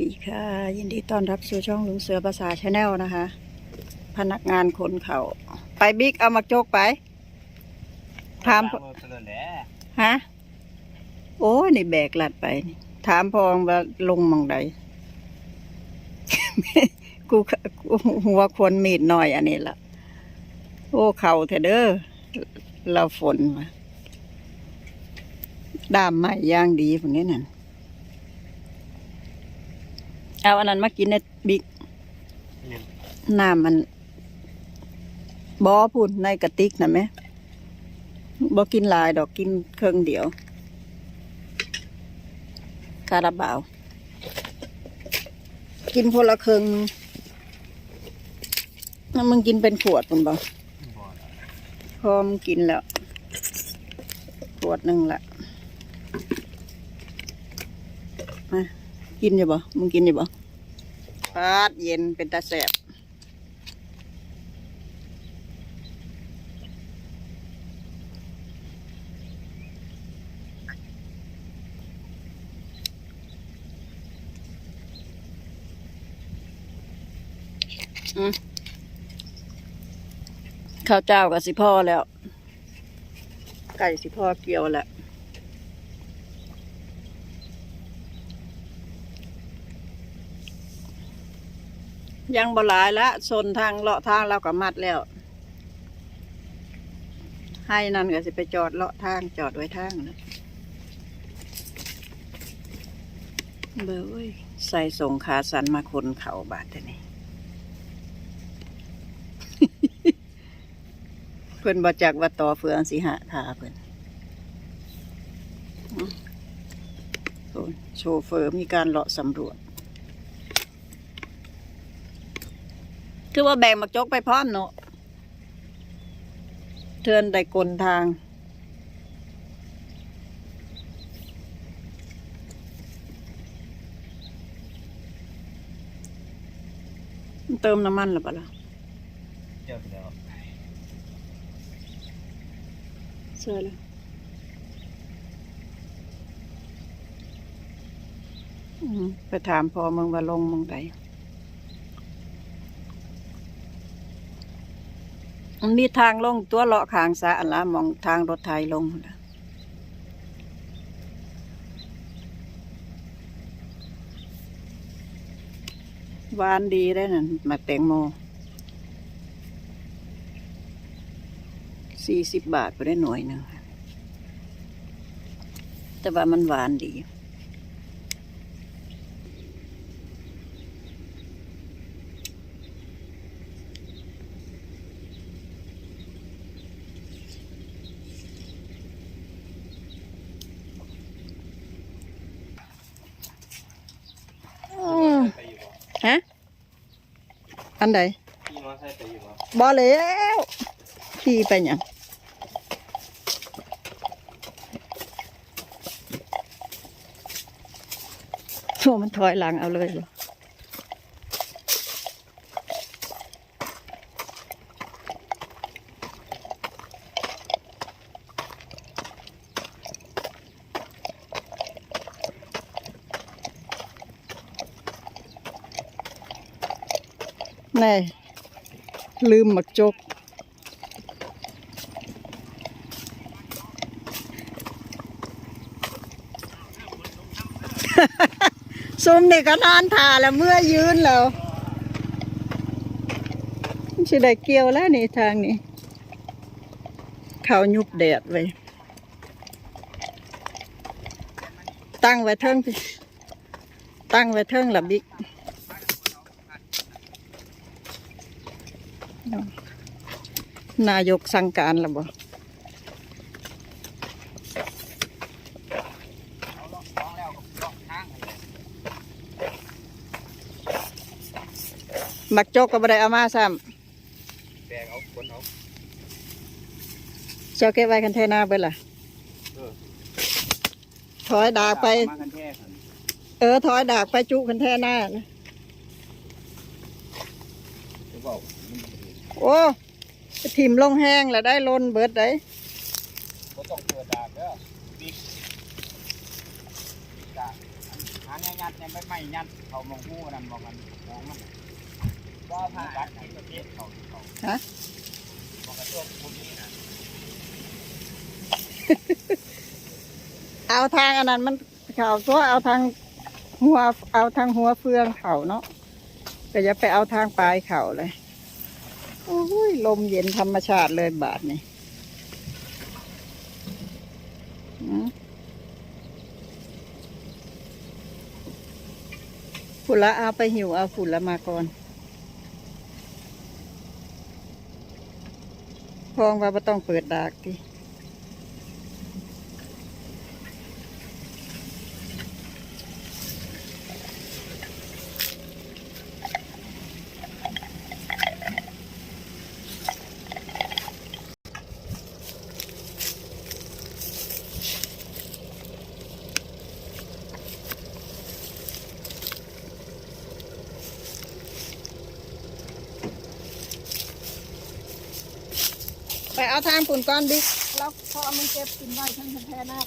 ดีค่ะ ยินดีต้อนรับสู่ช่องลุงเสือภาษาชาแนลนะคะ พนักงานคนเขาไปบิ๊กเอามาโจกไปถามฮะโอ้นี่แบกหลัดไป ถามพองว่าลงมองใดกูหัวควรมีดหน่อยอันนี้ละโอ้เข่าเถอเด้อเราฝนมาดามไม้ย่างดีพวกนี้นั่น เอาอันนั้นมากินในบิ๊กนี่น้ำมันบอพูดในกระติกนะแม่บอกินหลายดอกกินเครื่องเดียว คาราบาว กินพนละเครึ่องนึงแล้วมึงกินเป็นขวดมันบอกบ่พอมงกินแล้ว ขวดหนึ่งละมา กินอยู่บ่มึงกินอยู่บ่ปาดเย็นเป็นตาแสบข้าวเจ้ากับสิพ่อแล้ว ไก่สิพ่อเกี่ยวแล้ว ยังบ่หลายละสนทางเลาะทางเราก็มัดแล้ว ให้นั่นก็สิไปจอดเลาะทางจอดไว้ทางนะเบอเว้ยใส่ส่งขาสันมาคนเขาบาดแต่นี่เพิ่อนบ่จักว่าต่อเฟืองสิหะขาเพิ่อื้อโอ้ยโชเฟอร์มีการเลาะสำรวจ คือว่าแบ่งมักจกไปพร้อมเนาะเทือนได้กลทาง เติมน้ำมันหรือเปล่าล่ะเจอไปแล้วใช่แล้วอืมไปถามพอมึงว่าลงมึงได มันมีทางลงตัวเลาะขางสะอันละมองทางรถไทยลงหวานดีได้นั่นมาแตงโมสี่สิบบาทไปได้หน่วยหนึ่งแต่ว่ามันหวานดี อืม ไปอยู่บ่ ฮะ อันใดพี่มอไซค์ไปอยู่บ่บอแล้วขี่ไปหยังโอ้มันถอยหลังเอาเลยเแน่ลืมหมักจก ซุมนี่ก็นอนถ่าแล้วเมื่อยืนแล้วสิได้เกี่ยวแล้วนี่ทางนี้ เขายุบแดดไว้ ตั้งไว้เทิงตั้งไว้เทิงละบิ๊ก นายกสั่งการแล้วบ่มักโจกก็บ่ได้เอามาซ้แบกเอาคนเอาำเจ้าเก็บไว้คันเทนาเบิดล่ะเออถอยดากไปมากันแท้กันเออ ถอยดากไปจุคันเทนานะ จะบอกโอ้ถิ่มลงแห้งแล้วได้ล้นเบิดได้บ่ต้องเปิดดาบเด้อบิ๊กดาบหาแนวยันดเนี่ยไม่ไม่ยัดเขามองหูนั่นมองกันมองมันว่าผ่ากัดที่ประเทศเขาเขาฮะมองกระตัวพวกนี้นะเอาทางอันนั้นมันเขาตัวเอาทางหัวเอาทางหัวเฟืองเขาเนาะก็อย่าไปเอาทางปลายเขาเลยโอ้ยลมเย็นธรรมชาติเลยบาทนี่ฝุ่นละเอาไปหิวเอาฝุ่นละมาก่อนพองว่าบ่ต้องเปิดดากที เอาทางปุ่นก้อนดิแล้วพอเอามันเก็บกินไว้ทั้งแท้หน้า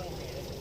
little bit.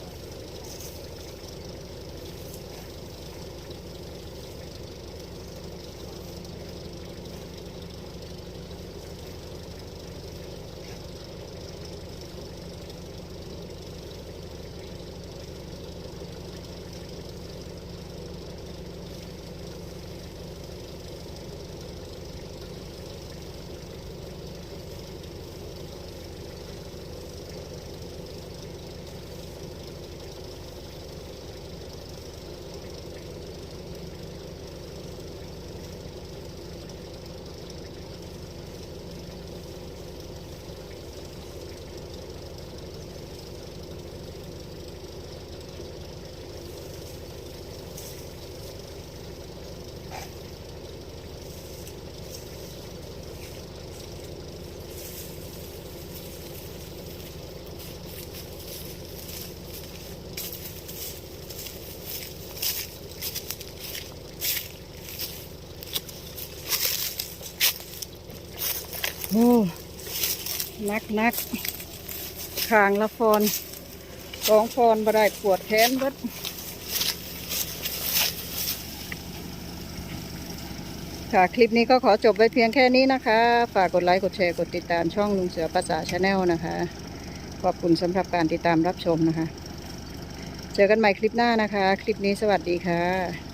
นักนักคางละฟอนสองฟอนบ่ได้ปวดแขนเบิดค่ะ คลิปนี้ก็ขอจบไว้เพียงแค่นี้นะคะ ฝากกดไลค์กดแชร์กดติดตามช่องลุงเสือภาษาชาแนลนะคะ ขอบคุณสำหรับการติดตามรับชมนะคะ เจอกันใหม่คลิปหน้านะคะ คลิปนี้สวัสดีค่ะ